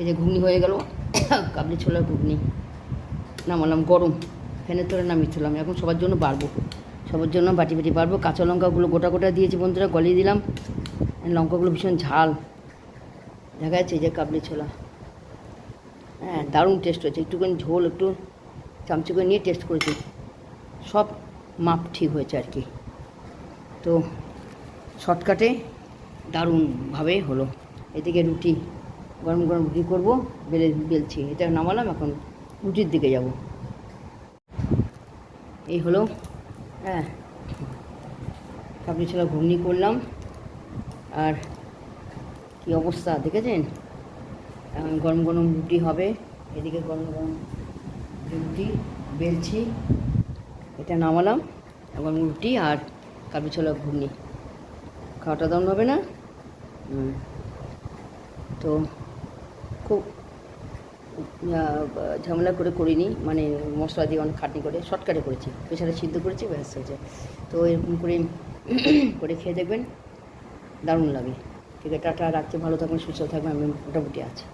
এই যে ঘুগনি হয়ে গেল। কাবলি ছোলার ঘুগনি। নামালাম গরম। ফ্যানের তলে নামিয়েছিলাম এখন সবার জন্য বাড়বো। সবার জন্য বাটি বাটি বাড়বো। কাঁচা লঙ্কাগুলো গোটা গোটা দিয়েছি বন্ধুরা, গলিয়ে দিলাম। লঙ্কাগুলো ভীষণ ঝাল। দেখা যাচ্ছে যে কাবলি ছোলা। হ্যাঁ দারুণ টেস্ট হয়েছে। একটুখানি ঝোল, একটু চামচে করে নিয়ে টেস্ট করেছি। সব মাপ ঠিক হয়েছে আর কি। তো শর্টকাটে দারুণভাবে হলো। এদিকে রুটি, গরম গরম রুটি করব, বেলে বেলছি। এটা নামালাম, এখন রুটির দিকে যাব। এই হলো হ্যাঁ কাবলি ছোলা ঘুগনি করলাম। আর কি অবস্থা দেখেছেন? এখন গরম গরম রুটি হবে। এদিকে গরম গরম রুটি বেলছি। এটা নামালাম এখন রুটি আর কাবলি ছোলা ঘুগনি। খাওয়াটা দারুণ হবে না? তো খুব ঝামেলা করে করিনি মানে মশলা দিয়ে অনেক খাটনি করে শর্টকাটে করেছি। প্রেশারে সিদ্ধ করেছি ব্যাস হয়েছে। তো এরকম করে করে খেয়ে দেখবেন দারুণ লাগে। ঠিক আছে টাটা রাখতে ভালো থাকবেন সুস্থ থাকবেন আমি মোটামুটি আছি।